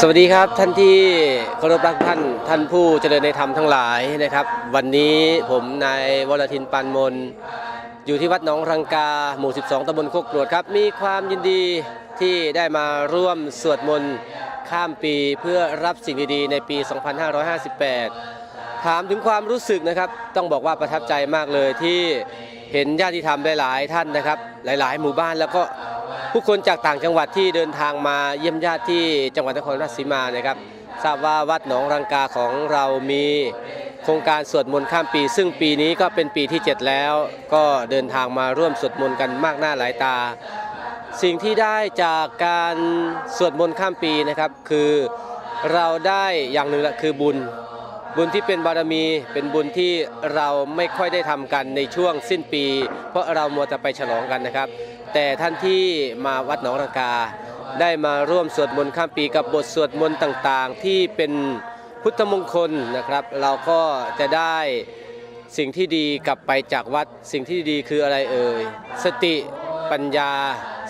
สวัสดีครับท่านที่เคารพรักท่านท่านผู้เจริญในธรรมทั้งหลายนะครับ วันนี้ผมนายวรทินปานมน อยู่ที่วัดหนองรังกา หมู่ 12ตำบลโคกกรวดครับ มีความยินดีที่ได้มาร่วมสวดมนต์ข้ามปีเพื่อรับสิ่งดีๆในปี 2558 ถามถึงความรู้สึกนะครับ ต้องบอกว่าประทับใจมากเลยที่เห็นญาติธรรมหลายๆท่านนะครับ หลาย ๆ หมู่บ้านแล้วก็ ผู้คนจากต่างจังหวัดที่เดินทางมาเยี่ยมญาติที่จังหวัดนครราชสีมานะครับทราบว่าวัดหนองรังกาของเรามีโครงการสวดมนต์ข้ามปี ซึ่งปีนี้ก็เป็นปีที่ 7 แล้ว ก็เดินทางมาร่วมสวดมนต์กันมากหน้าหลายตา สิ่งที่ได้จากการสวดมนต์ข้ามปีนะครับ คือเราได้อย่างหนึ่งละคือบุญ บุญที่เป็นบารมีเป็นบุญที่เราไม่ค่อยได้ทำกันในช่วงสิ้นปี เพราะเรามัวแต่ไปฉลองกันนะครับ แต่ท่านที่มาวัดหนองรังกา ได้มาร่วมสวดมนต์ข้ามปีกับบทสวดมนต์ต่างๆ ที่เป็นพุทธมงคลนะครับ เราก็จะได้สิ่งที่ดีกลับไปจากวัดสิ่งที่ดีคืออะไรเอ่ยสติปัญญา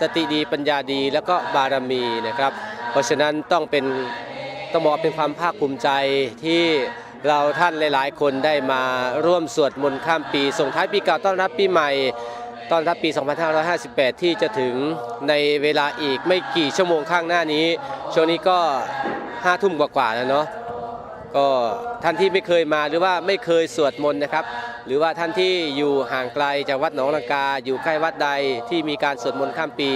สติดีปัญญาดีแล้วก็บารมีนะครับ เพราะฉะนั้นต้องเป็นต้องบอกเป็นความภาคภูมิใจที่เราท่านหลาย ๆ คนได้มาร่วมสวดมนต์ข้ามปีส่งท้ายปีเก่าต้อนรับปีใหม่ ต้อนรับปี 2558 ที่จะถึงในเวลาอีกไม่กี่ชั่วโมงข้างหน้านี้ ช่วงนี้ก็5ทุ่มกว่าๆแล้วเนาะก็ท่านที่ไม่เคยมาหรือว่าไม่เคยสวดมนต์นะครับ หรือว่าท่านที่อยู่ห่างไกลจากวัดหนองลังกา อยู่ใกล้วัดใดที่มีการสวดมนต์ข้ามปี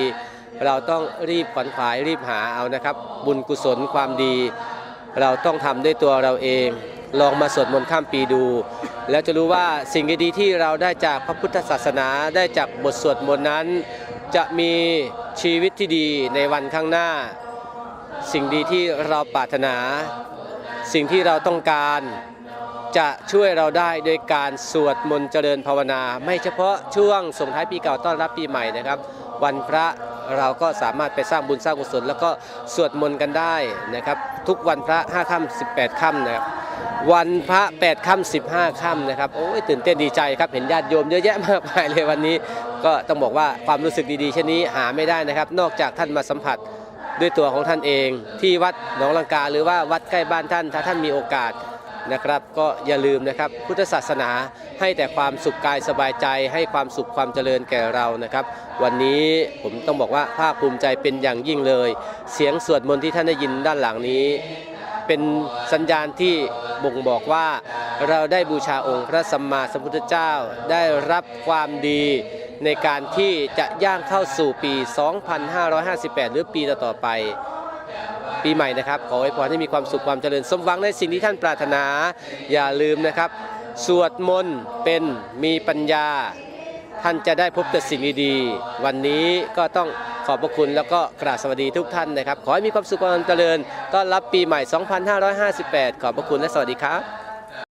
เราต้องรีบขวนขวายรีบหาเอานะครับ บุญกุศลความดี เราต้องทำด้วยตัวเราเอง ลองมาสวดมนต์ข้ามปีดู แล้วจะรู้ว่าสิ่งดีๆที่เราได้จากพระพุทธศาสนาได้จากบทสวดมนต์นั้น จะมีชีวิตที่ดีในวันข้างหน้า สิ่งดีที่เราปรารถนา สิ่งที่เราต้องการจะช่วยเราได้โดยการสวดมนต์เจริญภาวนา ไม่เฉพาะช่วงส่งท้ายปีเก่าต้อนรับปีใหม่นะครับ วันพระเราก็สามารถไปสร้างบุญสร้างกุศลแล้วก็สวดมนต์กันได้นะครับ ทุกวันพระ5ค่ำ18ค่ำนะครับวันพระ8ค่ำ15ค่ำนะครับโอ้ยตื่นเต้นดีใจครับเห็นญาติโยมเยอะแยะมากมายเลยวันนี้ ก็ต้องบอกว่าความรู้สึกดีๆเช่นนี้หาไม่ได้นะครับ นอกจากท่านมาสัมผัสด้วยตัวของท่านเอง ที่วัดหนองลังกา หรือว่าวัดใกล้บ้านท่านถ้าท่านมีโอกาส นะครับ ก็อย่าลืมนะครับ พุทธศาสนาให้แต่ความสุขกายสบายใจ ให้ความสุขความเจริญแก่เรานะครับ วันนี้ผมต้องบอกว่าภาคภูมิใจเป็นอย่างยิ่งเลย เสียงสวดมนต์ที่ท่านได้ยินด้านหลังนี้ เป็นสัญญาณที่บ่งบอกว่าเราได้บูชาองค์พระสัมมาสัมพุทธเจ้าได้รับความดีในการที่จะย่างเข้าสู่ปี 2558 หรือปีต่อๆไป ปีใหม่นะครับ ขอให้พรให้มีความสุขความเจริญสมหวังในสิ่งที่ท่านปรารถนา อย่าลืมนะครับ สวดมนต์เป็นมีปัญญา ท่านจะได้พบแต่สิ่งดีๆวันนี้ก็ต้องขอบพระคุณแล้วก็กราบสวัสดีทุกท่านนะครับ ขอให้มีความสุขความเจริญต้อนรับปีใหม่ 2558 ขอบพระคุณและสวัสดีครับ